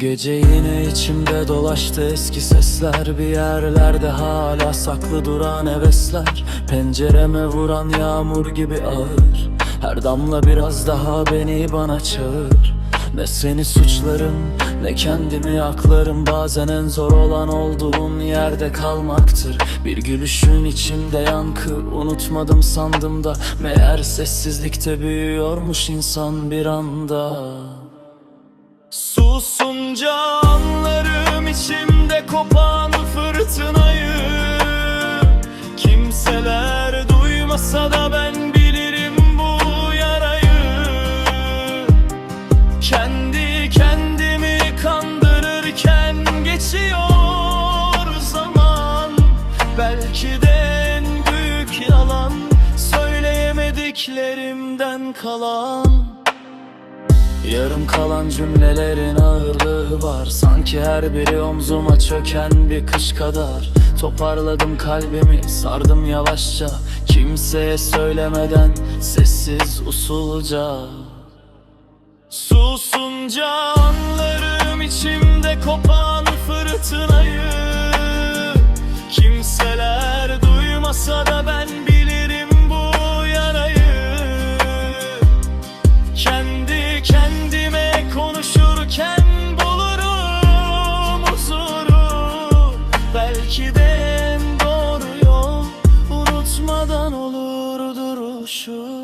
gece yine içimde dolaştı eski sesler. Bir yerlerde hala saklı duran hevesler. Pencereme vuran yağmur gibi ağır. Her damla biraz daha beni bana çağır. Ne seni suçlarım ne kendimi aklarım Bazen en zor olan olduğum yerde kalmaktır. Bir gülüşün içimde yankı Unutmadım sandım da. Meğer sessizlikte büyüyormuş insan bir anda Susunca anlarım içimde kopan fırtınayı. Kimseler duymasa da ben bilirim bu yarayı. Kendi kendimi kandırırken geçiyor zaman. Belki de en büyük yalan söyleyemediklerimden kalan Yarım kalan cümlelerin ağırlığı var. Sanki her biri omzuma çöken bir kış kadar. Toparladım kalbimi sardım yavaşça. Kimseye söylemeden sessiz usulca. Susunca anlarım içimde kopan fırtınayı. Kimseler duymasa da ben giderken bulurum huzuru. Belki de en doğru yol unutmadan olur duruşu.